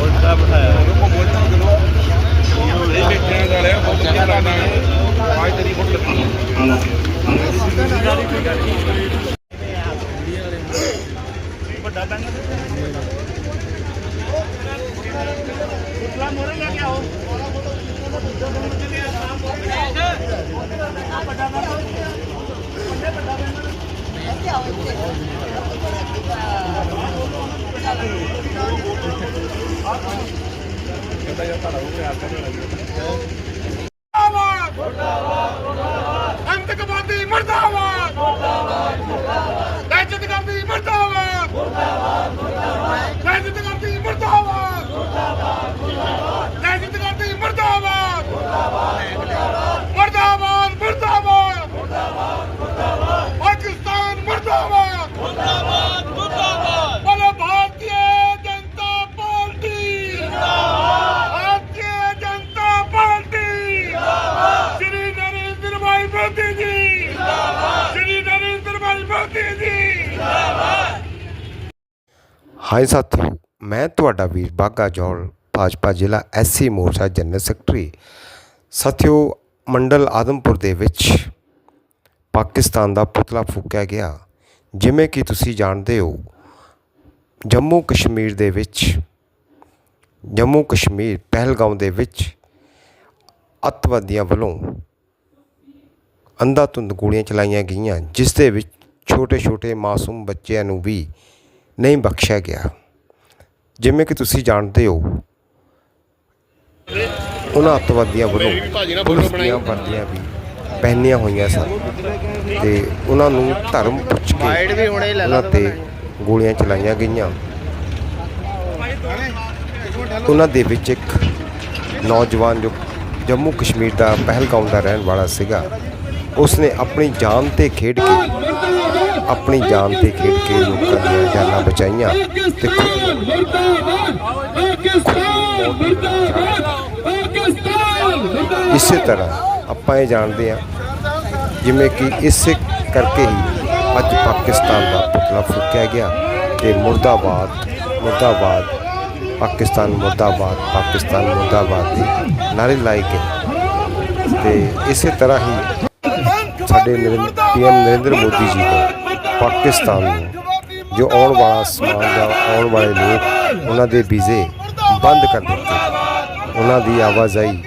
ਉਲਟਾ ਬਿਠਾਇਆ ਇਹ ਬੈਠਿਆ ਦਾ ਲਿਆ ਬਹੁਤ ਵਧੀਆ ਗਾਣਾ ਆਵਾਜ਼ ਤੇਰੀ ਬਹੁਤ ਲੱਗੀ ਅੰਤਕਵਾਦੀ ਮਰਦਾਬਾਦ ਮੁਰਦਾਬਾਦ ਮੁਰਦਾਬਾਦ ਦਹਿਸ਼ਤਗਰਦੀ ਮਰਦਾਬਾਦ ਮੁਰਦਾਬਾਦ ਮੁਰਦਾਬਾਦ ਦਹਿਸ਼ਤਗਰਦੀ ਮਰਦਾਬਾਦ ਮੁਰਦਾਬਾਦ ਮੁਰਦਾਬਾਦ ਦਹਿਸ਼ਤਗਰਦੀ ਮਰਦਾਬਾਦ ਮੁਰਦਾਬਾਦ ਮੁਰਦਾਬਾਦ ਮੁਰਦਾਬਾਦ ਮੁਰਦਾਬਾਦ ਪਾਕਿਸਤਾਨ ਮੁਰਦਾਬਾਦ ਮੁਰਦਾਬਾਦ ਮੁਰਦਾਬਾਦ ਬੋਲੇ ਭਾਰਤੀ ਜਨਤਾ ਪਾਰਟੀ ਜਿੰਦਾਬਾਦ ਭਾਰਤੀ ਜਨਤਾ ਪਾਰਟੀ ਜਿੰਦਾਬਾਦ ਸ਼੍ਰੀ ਨਰਿੰਦਰ ਭਾਈ ਮੋਦੀ ਜੀ ਜਿੰਦਾਬਾਦ ਸ਼੍ਰੀ ਨਰਿੰਦਰ ਭਾਈ ਮੋਦੀ ਜੀ ਹਾਈ ਸਾਥੀਓ, ਮੈਂ ਤੁਹਾਡਾ ਵੀਰ ਬਾਗਾ ਜੌਲ ਭਾਜਪਾ ਜ਼ਿਲ੍ਹਾ ਐਸਸੀ ਮੋਰਚਾ ਜਨਰਲ ਸੈਕਟਰੀ। ਸਾਥੀਓ, ਮੰਡਲ ਆਦਮਪੁਰ ਦੇ ਵਿੱਚ ਪਾਕਿਸਤਾਨ ਦਾ ਪੁਤਲਾ ਫੂਕਿਆ ਗਿਆ। ਜਿਵੇਂ ਕਿ ਤੁਸੀਂ ਜਾਣਦੇ ਹੋ, ਜੰਮੂ ਕਸ਼ਮੀਰ ਦੇ ਵਿੱਚ, ਜੰਮੂ ਕਸ਼ਮੀਰ ਪਹਿਲਗਾਮ ਦੇ ਵਿੱਚ ਅੱਤਵਾਦੀਆਂ ਵੱਲੋਂ ਅੰਧਾਧੁੰਦ ਗੋਲੀਆਂ ਚਲਾਈਆਂ ਗਈਆਂ, ਜਿਸ ਦੇ ਵਿੱਚ ਛੋਟੇ-ਛੋਟੇ ਮਾਸੂਮ ਬੱਚਿਆਂ ਨੂੰ ਵੀ ਨਹੀਂ ਬਖਸ਼ਿਆ ਗਿਆ। ਜਿਵੇਂ ਕਿ ਤੁਸੀਂ ਜਾਣਦੇ ਹੋ ਉਹਨਾਂ ਅੱਤਵਾਦੀਆਂ ਵੱਲੋਂ ਪੁਲਿਸ ਦੀਆਂ ਵਰਦੀਆਂ ਵੀ ਪਹਿਨੀਆਂ ਹੋਈਆਂ ਸਨ ਤੇ ਉਹਨਾਂ ਨੂੰ ਧਰਮ ਪੁੱਛ ਕੇ ਉਹਨਾਂ ਤੇ ਗੋਲੀਆਂ ਚਲਾਈਆਂ ਗਈਆਂ। ਉਹਨਾਂ ਦੇ ਵਿੱਚ ਇੱਕ ਨੌਜਵਾਨ ਜੋ ਜੰਮੂ ਕਸ਼ਮੀਰ ਦਾ ਪਹਿਲਗਾਮ ਦਾ ਰਹਿਣ ਵਾਲਾ ਸੀਗਾ ਉਸਨੇ ਆਪਣੀ ਜਾਨ ਤੇ ਖੇਡ ਕੇ ਆਪਣੀ ਜਾਨ ਤੇ ਖੇਡ ਕੇ ਲੋਕਾਂ ਦੀਆਂ ਜਾਨਾਂ ਬਚਾਈਆਂ ਤੇ ਇਸੇ ਤਰ੍ਹਾਂ ਆਪਾਂ ਇਹ ਜਾਣਦੇ ਹਾਂ, ਜਿਵੇਂ ਕਿ ਇਸੇ ਕਰਕੇ ਹੀ ਅੱਜ ਪਾਕਿਸਤਾਨ ਦਾ ਪੁਤਲਾ ਫੂਕਿਆ ਗਿਆ ਤੇ ਮੁਰਦਾਬਾਦ ਮੁਰਦਾਬਾਦ, ਪਾਕਿਸਤਾਨ ਮੁਰਦਾਬਾਦ ਪਾਕਿਸਤਾਨ ਮੁਰਦਾਬਾਦ ਦੇ ਨਾਰੇ ਲਾਏ ਗਏ। ਤੇ ਇਸੇ ਤਰ੍ਹਾਂ ਹੀ ਸਾਡੇ ਪੀਐਮ ਨਰਿੰਦਰ ਮੋਦੀ ਜੀ ਨੇ ਪਾਕਿਸਤਾਨ ਨੂੰ, ਜੋ ਆਉਣ ਵਾਲਾ ਸਮਾਨ ਜਾਂ ਆਉਣ ਵਾਲੇ ਲੋਕ ਉਹਨਾਂ ਦੇ ਵੀਜ਼ੇ ਬੰਦ ਕਰ ਦਿੱਤੇ। ਉਹਨਾਂ ਦੀ ਆਵਾਜਾਈ